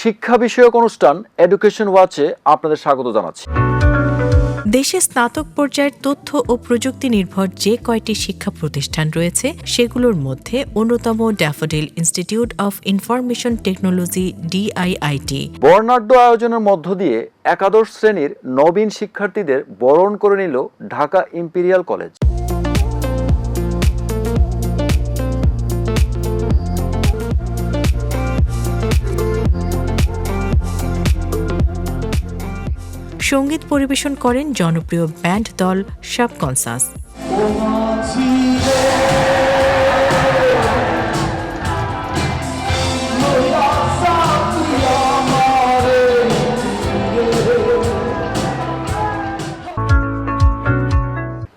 শিক্ষা বিষয়ক অনুষ্ঠান এডুকেশন ওয়াচে আপনাদের স্বাগত জানাচ্ছি। দেশে স্নাতক পর্যায়ের তথ্য ও প্রযুক্তি নির্ভর যে কয়টি শিক্ষা প্রতিষ্ঠান রয়েছে সেগুলোর মধ্যে অন্যতম Daffodil institute of information technology D I I T বর্ণাঢ্য আয়োজনের মধ্য দিয়ে একাদশ শ্রেণির নবীন শিক্ষার্থীদের বরণ করে নিল ঢাকা ইম্পেরিয়াল কলেজ সংগীত পরিবেশন করেন জনপ্রিয় ব্যান্ড দল সাবকনসাস।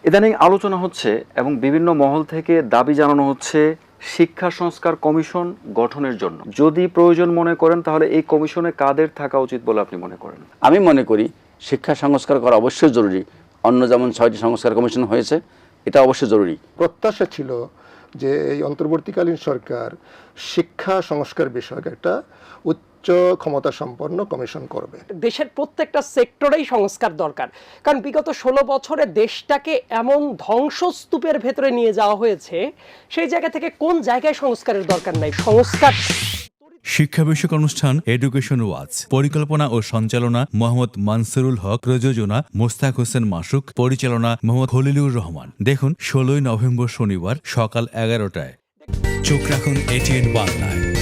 ইদানিং আলোচনা হচ্ছে এবং বিভিন্ন মহল থেকে দাবি জানানো হচ্ছে শিক্ষা সংস্কার কমিশন গঠনের জন্য। যদি প্রয়োজন মনে করেন তাহলে এই কমিশনে কাদের থাকা উচিত বলে আপনি মনে করেন? আমি মনে করি শিক্ষা সংস্কার করা অবশ্যই জরুরি। অন্য যেমন ছয়টি সংস্কার কমিশন হয়েছে এটা অবশ্যই জরুরি। প্রত্যাশা ছিল যে এই অন্তর্বর্তীকালীন সরকার শিক্ষা সংস্কার বিষয়ক একটা উচ্চ ক্ষমতা সম্পন্ন কমিশন করবে। দেশের প্রত্যেকটা সেক্টরেই সংস্কার দরকার। কারণ বিগত ষোলো বছরে দেশটাকে এমন ধ্বংসস্তূপের ভেতরে নিয়ে যাওয়া হয়েছে সেই জায়গা থেকে কোন জায়গায় সংস্কারের দরকার নাই? সংস্কার শিক্ষা বিষয়ক অনুষ্ঠান এডুকেশন ওয়াচ পরিকল্পনা ও সঞ্চালনা মোহাম্মদ মানসুরুল হক, প্রযোজনা মোস্তাক হোসেন মাসুক, পরিচালনা মোহাম্মদ খলিলুর রহমান। দেখুন, ষোলোই নভেম্বর শনিবার সকাল এগারোটায়। চোখ রাখুন এটিএন বাংলায়